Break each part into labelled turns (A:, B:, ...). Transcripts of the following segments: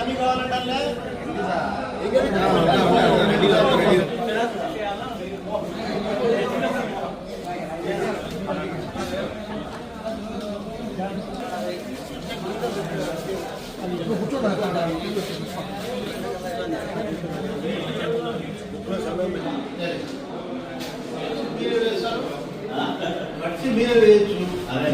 A: అన్ని కావాలంటే మీరే వేయచ్చు అదే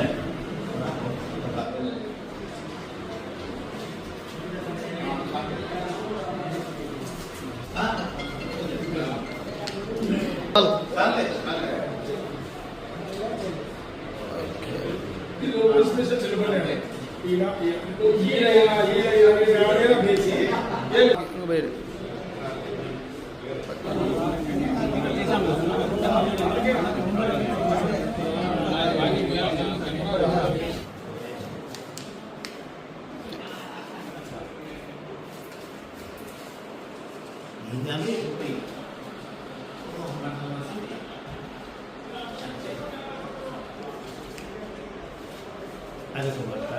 A: ఇదని ఒకటి అది సుమత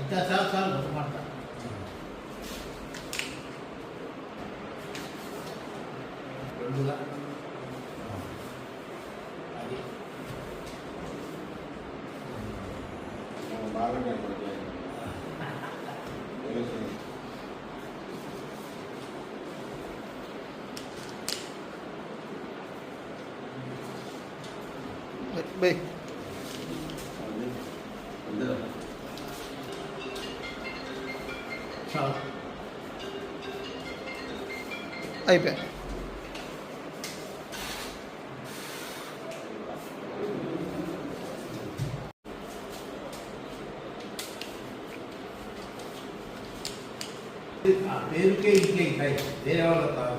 A: ఇంకా చాలు చాలు ఒక మాట రెండుగా అది
B: బై
A: చాలు
B: అయిపోయా
A: ఆ పేరుకే ఇంట్లో ఉంటాయి వేరే వాళ్ళ కాదు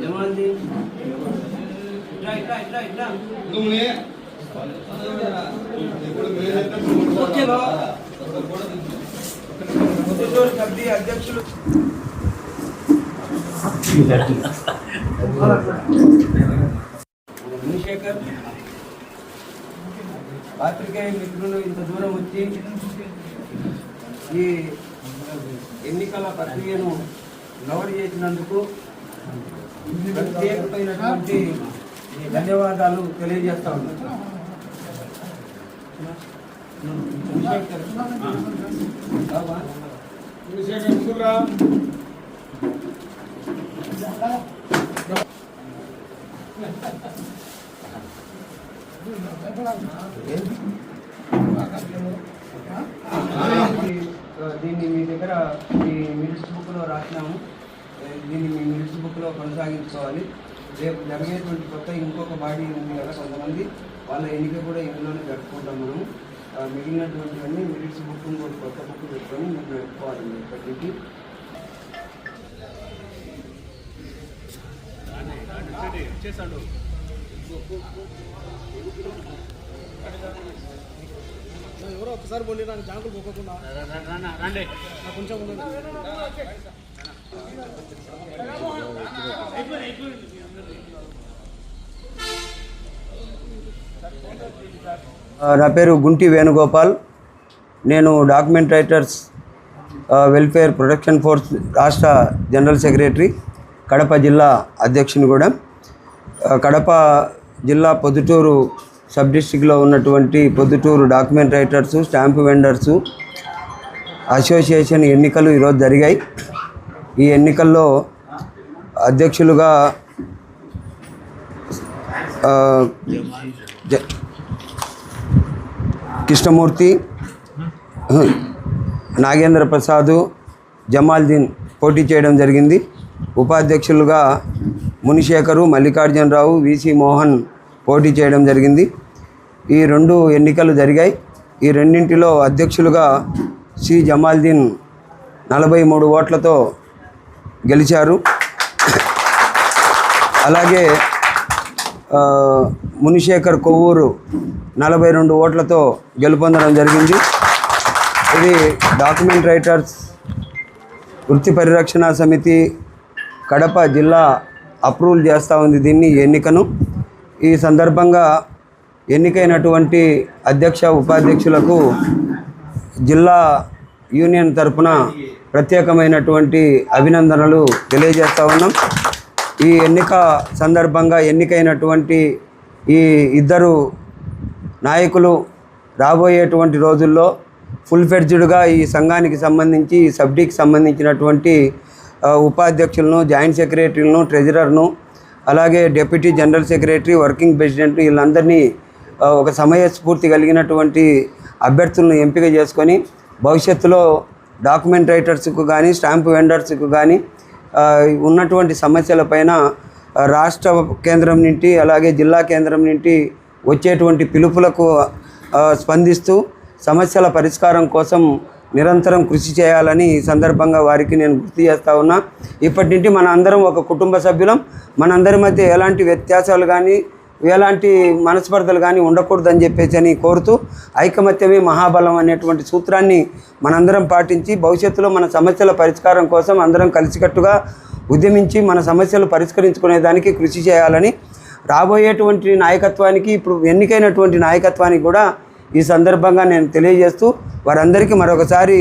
C: జమాల్ది అధ్యక్షులు మునిశేఖర్ పాత్రికేయ మిత్రులు ఇంత దూరం వచ్చి ఈ ఎన్నికల ప్రక్రియను గౌరవ చేసినందుకు ప్రత్యేకమైనటువంటి ధన్యవాదాలు తెలియజేస్తా ఉన్నాను దీన్ని మీ దగ్గర బుక్లో రాసినాము. దీన్ని మీ నిలిచి బుక్లో కొనసాగించుకోవాలి. రేపు జరిగేటువంటి కొత్త ఇంకొక బాడీ ఉంది కదా కొంతమంది వాళ్ళ ఎన్నిక కూడా ఇందులోనే జరుపుకుంటాం మనము. మిగిలినటువంటివన్నీ మిరిట్స్ బుక్ ఇంకోటి కొత్త బుక్ పెట్టుకొని మీరు పెట్టుకోవాలండి ఇప్పటికి.
B: ఎవరో ఒకసారి పోలే నాకు జాంకులు పోకుండా కొంచెం.
C: నా పేరు గుంటి వేణుగోపాల్. నేను document writers welfare protection force రాష్ట్ర జనరల్ సెక్రటరీ కడప జిల్లా అధ్యక్షుని కూడా. కడప జిల్లా పొద్దుటూరు సబ్ డిస్టిక్లో ఉన్నటువంటి Proddatur document writers stamp vendors association ఎన్నికలు ఈరోజు జరిగాయి. ఈ ఎన్నికల్లో అధ్యక్షులుగా కృష్ణమూర్తి నాగేంద్ర ప్రసాద్ జమాల్దీన్ పోటీ చేయడం జరిగింది. ఉపాధ్యక్షులుగా మునిశేఖరు మల్లికార్జునరావు విసి మోహన్ పోటీ చేయడం జరిగింది. ఈ రెండు ఎన్నికలు జరిగాయి. ఈ రెండింటిలో అధ్యక్షులుగా సి. జమాల్దీన్ నలభై మూడు ఓట్లతో గెలిచారు. అలాగే మునిశేఖర్ కొవ్వూరు నలభై రెండు ఓట్లతో గెలుపొందడం జరిగింది. ఇది డాక్యుమెంట్ రైటర్స్ వృత్తి పరిరక్షణ సమితి కడప జిల్లా అప్రూవల్ చేస్తూ ఉంది దీన్ని ఎన్నికను. ఈ సందర్భంగా ఎన్నికైనటువంటి అధ్యక్ష ఉపాధ్యక్షులకు జిల్లా యూనియన్ తరపున ప్రత్యేకమైనటువంటి అభినందనలు తెలియజేస్తా ఉన్నాం. ఈ ఎన్నిక సందర్భంగా ఎన్నికైనటువంటి ఈ ఇద్దరు నాయకులు రాబోయేటువంటి రోజుల్లో ఫుల్ ఫెడ్జ్డ్గా ఈ సంఘానికి సంబంధించి ఈ సబ్డీకి సంబంధించినటువంటి ఉపాధ్యక్షులను జాయింట్ సెక్రటరీలను ట్రెజరర్ను అలాగే deputy general secretary working president వీళ్ళందరినీ ఒక ఒక సమయస్ఫూర్తి కలిగినటువంటి అభ్యర్థులను ఎంపిక చేసుకొని భవిష్యత్తులో డాక్యుమెంట్ రైటర్స్కు కానీ స్టాంప్ వెండర్స్కు కానీ ఉన్నటువంటి సమస్యలపైన రాష్ట్ర కేంద్రం నుండి అలాగే జిల్లా కేంద్రం నుండి వచ్చేటువంటి పిలుపులకు స్పందిస్తూ సమస్యల పరిష్కారం కోసం నిరంతరం కృషి చేయాలని ఈ సందర్భంగా వారికి నేను గుర్తు చేస్తా ఉన్నా. ఇప్పటి నుండి మన అందరం ఒక కుటుంబ సభ్యులం. మనందరి మధ్య ఎలాంటి వ్యత్యాసాలు కానీ ఎలాంటి మనస్పర్ధలు కానీ ఉండకూడదని చెప్పేసి అని కోరుతూ ఐకమత్యమే మహాబలం అనేటువంటి సూత్రాన్ని మనందరం పాటించి భవిష్యత్తులో మన సమస్యల పరిష్కారం కోసం అందరం కలిసికట్టుగా ఉద్యమించి మన సమస్యలు పరిష్కరించుకునేదానికి కృషి చేయాలని రాబోయేటువంటి నాయకత్వానికి ఇప్పుడు ఎన్నికైనటువంటి నాయకత్వానికి కూడా ఈ సందర్భంగా నేను తెలియజేస్తూ వారందరికీ మరొకసారి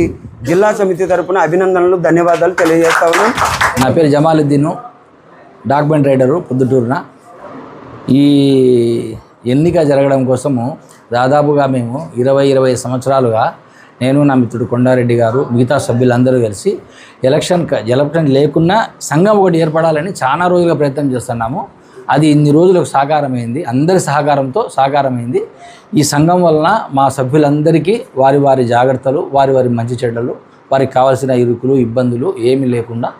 C: జిల్లా సమితి తరపున అభినందనలు ధన్యవాదాలు తెలియజేస్తా ఉన్నాను
D: నా పేరు జమాలుద్దీన్ డాక్యుమెంట్ రైడరు పొద్దుటూరున. ఈ ఎన్నిక జరగడం కోసము దాదాపుగా మేము ఇరవై ఇరవై సంవత్సరాలుగా నేను నా మిత్రుడు కొండారెడ్డి గారు మిగతా సభ్యులందరూ కలిసి ఎలక్షన్ ఎలక్షన్ లేకున్నా సంఘం ఒకటి ఏర్పడాలని చాలా రోజులుగా ప్రయత్నం చేస్తున్నాము. అది ఇన్ని రోజులకు సాకారమైంది. అందరి సహకారంతో సాకారమైంది. ఈ సంఘం వలన మా సభ్యులందరికీ వారి వారి జాగ్రత్తలు వారి వారి మంచి చెడ్డలు వారికి కావాల్సిన ఇరుకులు ఇబ్బందులు ఏమీ లేకుండా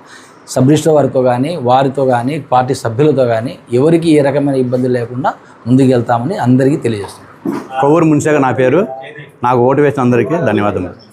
D: సబ్ వారితో కానీ వారితో కానీ పార్టీ సభ్యులతో కానీ ఎవరికి ఏ రకమైన ఇబ్బందులు లేకుండా ముందుకు వెళ్తామని అందరికీ తెలియజేస్తున్నాం.
E: కొవ్వూరు మున్షిగా నా పేరు. నాకు ఓటు వేసిన అందరికీ ధన్యవాదములు.